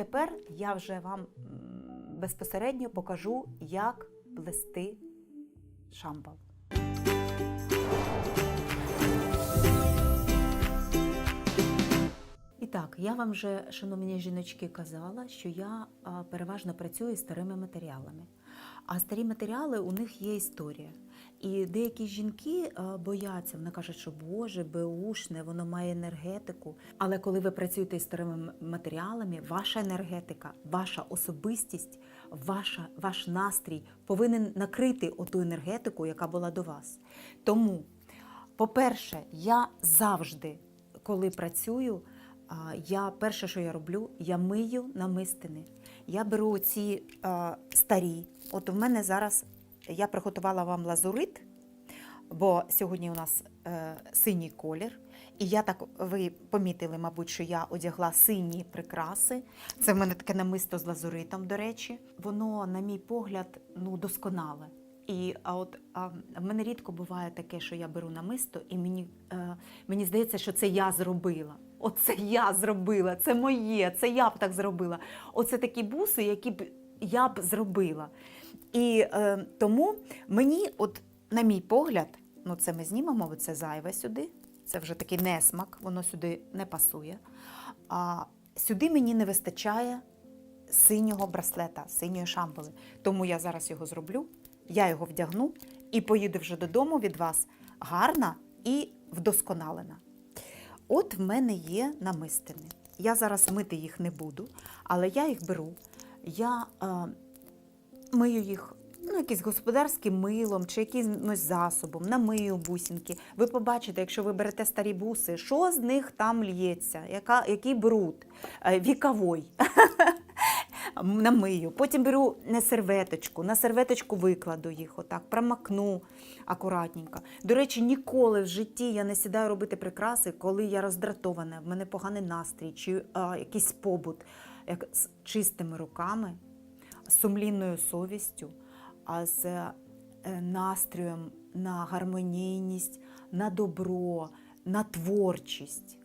тепер я вже вам безпосередньо покажу, як плести шампал. І так, я вам вже, шановні жіночки, казала, що я переважно працюю з старими матеріалами. А старі матеріали у них є історія. І деякі жінки бояться, вони кажуть, що Боже, беушне, воно має енергетику. Але коли ви працюєте з старими матеріалами, ваша енергетика, ваша особистість, ваша, ваш настрій повинен накрити оту енергетику, яка була до вас. Тому, по-перше, я завжди, коли працюю, я перше, що я роблю, я мию намистини. Я беру ці а, старі. От у мене зараз я приготувала вам лазурит, бо сьогодні у нас е, синій колір. І я так, ви помітили, мабуть, що я одягла сині прикраси. Це в мене таке намисто з лазуритом, до речі. Воно, на мій погляд, ну, досконале. І а от а, в мене рідко буває таке, що я беру намисто, і мені, е, мені здається, що це я зробила. Оце я зробила, це моє, це я б так зробила. Оце такі буси, які б я б зробила. І е, тому мені, от, на мій погляд, ну це ми знімемо, бо це зайве сюди. Це вже такий несмак, воно сюди не пасує. А сюди мені не вистачає синього браслета, синьої шамбали. Тому я зараз його зроблю, я його вдягну і поїду вже додому від вас гарна і вдосконалена. От в мене є намистини. Я зараз мити їх не буду, але я їх беру. Я е, мию їх ну, якимось господарським милом чи якимось засобом, намию бусинки. Ви побачите, якщо ви берете старі буси, що з них там лється, яка, який бруд е, віковий. Намию. Потім беру на серветочку, на серветочку викладу їх, отак, промакну акуратненько. До речі, ніколи в житті я не сідаю робити прикраси, коли я роздратована, в мене поганий настрій чи а, якийсь побут. Як з чистими руками, з сумлінною совістю, а з е, настроєм на гармонійність, на добро, на творчість.